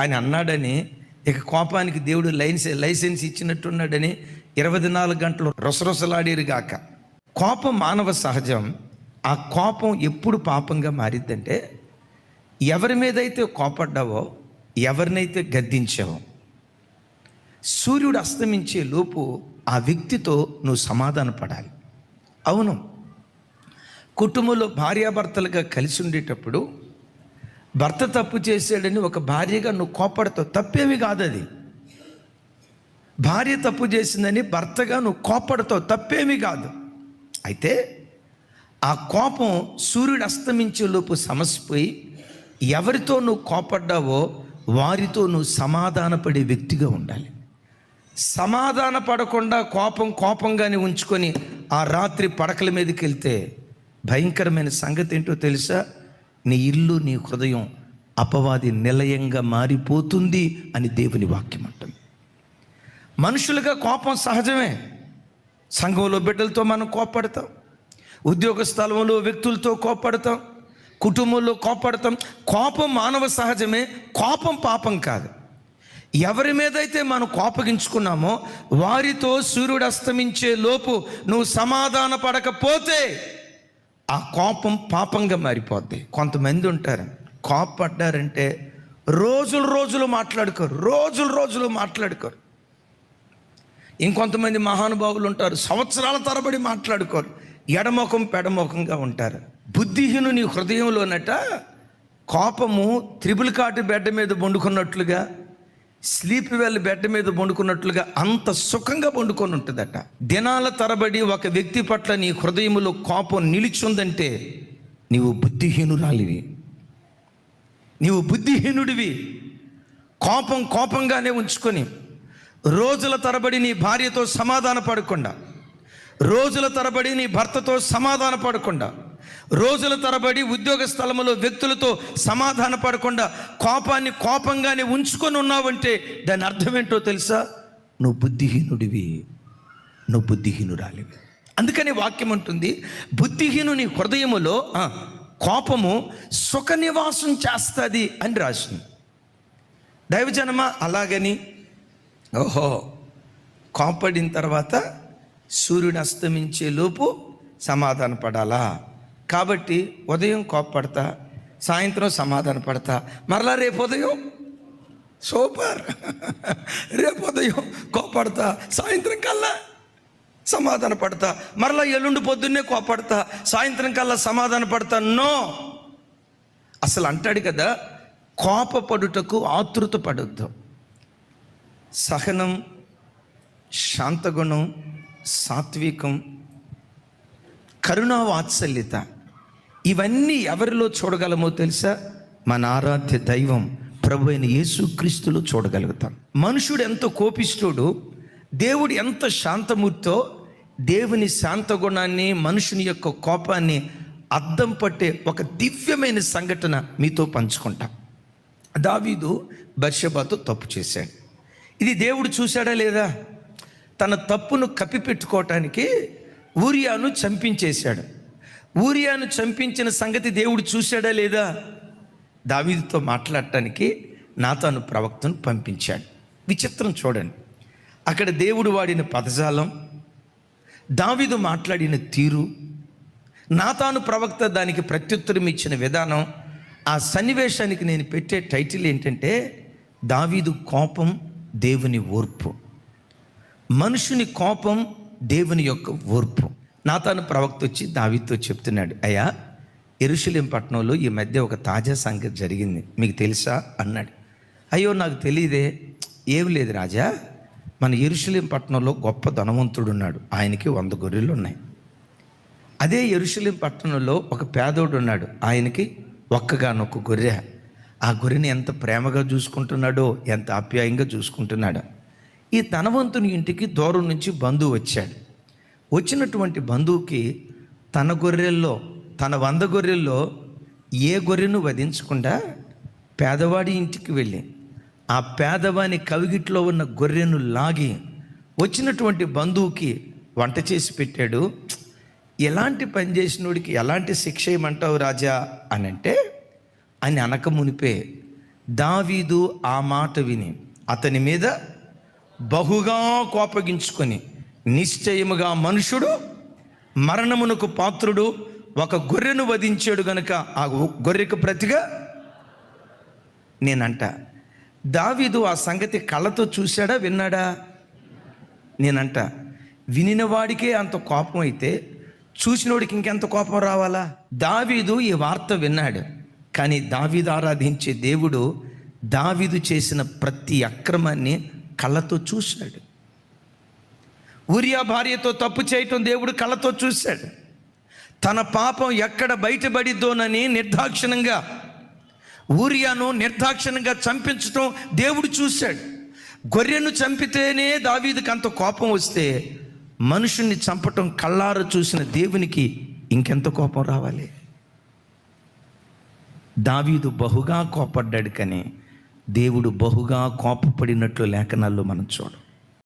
ఆయన అన్నాడని ఇక కోపానికి దేవుడు లైన్స్ లైసెన్స్ ఇచ్చినట్టున్నాడని ఇరవై నాలుగు గంటలు రొసరొసలాడేరు గాక కోపం మానవ సహజం. ఆ కోపం ఎప్పుడు పాపంగా మారిద్దంటే ఎవరి మీదైతే కోపడ్డావో ఎవరినైతే గద్దించావో. సూర్యుడు అస్తమించే లోపు ఆ వ్యక్తితో నువ్వు సమాధాన పడాలి అవును. కుటుంబంలో భార్యాభర్తలుగా కలిసి ఉండేటప్పుడు భర్త తప్పు చేశాడని ఒక భార్యగా నువ్వు కోపడతావు. తప్పేమి కాదు అది భార్య తప్పు చేసిందని భర్తగా నువ్వు కోపడతావు. తప్పేమి కాదు. అయితే ఆ కోపం సూర్యుడు అస్తమించే లోపు సమసిపోయి ఎవరితో నువ్వు కోపడ్డావో వారితో నువ్వు సమాధానపడే వ్యక్తిగా ఉండాలి. సమాధాన పడకుండా కోపం కోపంగానే ఉంచుకొని ఆ రాత్రి పడకల మీదకి వెళ్తే భయంకరమైన సంగతి ఏంటో తెలుసా? నీ ఇల్లు నీ హృదయం అపవాది నిలయంగా మారిపోతుంది అని దేవుని వాక్యం అంటుంది. మనుషులుగా కోపం సహజమే. సంఘంలో బిడ్డలతో మనం కోపడతాం. ఉద్యోగ స్థలంలో వ్యక్తులతో కోపడతాం. కుటుంబంలో కోపడతాం. కోపం మానవ సహజమే కోపం పాపం కాదు. ఎవరి మీదైతే మనం కోపగించుకున్నామో వారితో సూర్యుడు అస్తమించే లోపు నువ్వు సమాధాన పడకపోతే ఆ కోపం పాపంగా మారిపోద్ది. కొంతమంది ఉంటారు కోపడ్డారంటే రోజులు రోజులు మాట్లాడుకోరు రోజులు రోజులు మాట్లాడుకోరు. ఇంకొంతమంది మహానుభావులు ఉంటారు సంవత్సరాల తరబడి మాట్లాడుకోరు ఎడమొఖం పెడమొఖంగా ఉంటారు. బుద్ధిహీనుని హృదయంలోనట కోపము త్రిబుల్ కాటు బెడ్డ మీద వండుకున్నట్లుగా స్లీప్ వెల్ బెడ్ మీద వండుకున్నట్లుగా అంత సుఖంగా వండుకొని ఉంటుందట. దినాల తరబడి ఒక వ్యక్తి పట్ల నీ హృదయంలో కోపం నిలిచుందంటే నీవు బుద్ధిహీనురాలివి. నీవు బుద్ధిహీనుడివి. కోపం కోపంగానే ఉంచుకొని రోజుల తరబడి నీ భార్యతో సమాధాన పడకుండా రోజుల తరబడి నీ భర్తతో సమాధాన పడకుండా రోజుల తరబడి ఉద్యోగ స్థలములో వ్యక్తులతో సమాధాన పడకుండా కోపాన్ని కోపంగానే ఉంచుకొని ఉన్నావంటే దాని అర్థం ఏంటో తెలుసా? నువ్వు బుద్ధిహీనుడివి నువ్వు బుద్ధిహీనురాలివి. అందుకని వాక్యం ఉంటుంది బుద్ధిహీనుని హృదయములో కోపము సుఖ నివాసం చేస్తుంది అని రాసింది. దైవజనమ? అలాగని. ఓహో కోపడిన తర్వాత సూర్యుడు అస్తమించే లోపు సమాధాన పడాలా? కాబట్టి ఉదయం కోప్పడతా సాయంత్రం సమాధాన పడతా. మరలా రేపు ఉదయం? సూపర్. రేపు ఉదయం కోపడతా సాయంత్రం కల్లా సమాధాన పడతా. మరలా ఎల్లుండి పొద్దున్నే కోపడతా సాయంత్రం కల్లా సమాధాన పడతా. నో. అసలు అంటాడు కదా కోపపడుటకు ఆతృత పడొద్దు. సహనం శాంతగుణం సాత్వికం కరుణా వాత్సల్యత ఇవన్నీ ఎవరిలో చూడగలమో తెలుసా? మన ఆరాధ్య దైవం ప్రభు అయిన యేసుక్రీస్తులో చూడగలుగుతాం. మనుషుడు ఎంత కోపిస్తుడు దేవుడు ఎంత శాంతమూర్తో దేవుని శాంత గుణాన్ని మనుషుని యొక్క కోపాన్ని అద్దం పట్టే ఒక దివ్యమైన సంఘటన మీతో పంచుకుంటాం. దావీదు బర్షబాతో తప్పు చేశాడు. ఇది దేవుడు చూశాడా లేదా? తన తప్పును కప్పిపెట్టుకోవటానికి ఊరియాను చంపించేశాడు. ఊరియాను చంపించిన సంగతి దేవుడు చూశాడా లేదా? దావీదుతో మాట్లాడటానికి నాతాను ప్రవక్తను పంపించాడు. విచిత్రం చూడండి. అక్కడ దేవుడు వాడిన పదజాలం దావీదు మాట్లాడిన తీరు నాతాను ప్రవక్త దానికి ప్రత్యుత్తరం ఇచ్చిన విధానం ఆ సన్నివేశానికి నేను పెట్టే టైటిల్ ఏంటంటే దావీదు కోపం దేవుని ఓర్పు. మనుషుని కోపం దేవుని యొక్క ఓర్పు. నాతాను ప్రవక్త వచ్చి దావితో చెప్తున్నాడు అయ్యా ఎరుషులేం పట్టణంలో ఈ మధ్య ఒక తాజా సంగతి జరిగింది మీకు తెలుసా? అన్నాడు. అయ్యో నాకు తెలియదే ఏం లేదు రాజా. మన ఎరుషులేం పట్టణంలో గొప్ప ధనవంతుడు ఉన్నాడు ఆయనకి వంద గొర్రెలు ఉన్నాయి అదే ఎరుషులేం పట్టణంలో ఒక పేదోడు ఉన్నాడు ఆయనకి ఒక్కగానొక్క గొర్రె. ఆ గొర్రెని ఎంత ప్రేమగా చూసుకుంటున్నాడో ఎంత ఆప్యాయంగా చూసుకుంటున్నాడో. ఈ ధనవంతుని ఇంటికి దూరం నుంచి బంధువు వచ్చాడు. వచ్చినటువంటి బంధువుకి తన గొర్రెల్లో తన వంద గొర్రెల్లో ఏ గొర్రెను వధించకుండా పేదవాడి ఇంటికి వెళ్ళి ఆ పేదవాని కవిగిట్లో ఉన్న గొర్రెను లాగి వచ్చినటువంటి బంధువుకి వంట చేసి పెట్టాడు. ఎలాంటి పని చేసినోడికి ఎలాంటి శిక్ష ఏమంటావు రాజా అని అంటే అని అనక మునిపే దావీదు ఆ మాట విని అతని మీద బహుగా కోపగించుకొని నిశ్చయముగా మనుషుడు మరణమునకు పాత్రుడు ఒక గొర్రెను వధించాడు గనుక ఆ గొర్రెకు ప్రతిగా నేనంట. దావీదు ఆ సంగతి కళ్ళతో చూశాడా విన్నాడా? నేనంట. వినినవాడికే అంత కోపం అయితే చూసినోడికి ఇంకెంత కోపం రావాలా? దావీదు ఈ వార్త విన్నాడు. కానీ దావీదు ఆరాధించే దేవుడు దావీదు చేసిన ప్రతి అక్రమాన్ని కళ్ళతో చూశాడు. ఉరియా భార్యతో తప్పు చేయటం దేవుడు కళ్ళతో చూశాడు. తన పాపం ఎక్కడ బయటపడిద్దోనని నిర్దాక్షిణంగా ఊరియాను నిర్దాక్షిణంగా చంపించటం దేవుడు చూశాడు. గొర్రెను చంపితేనే దావీదుకి అంత కోపం వస్తే మనుషుణ్ణి చంపటం కళ్ళారు చూసిన దేవునికి ఇంకెంత కోపం రావాలి? దావీదు బహుగా కోపడ్డాడు కానీ దేవుడు బహుగా కోపపడినట్లు లేఖనాల్లో మనం చూడం.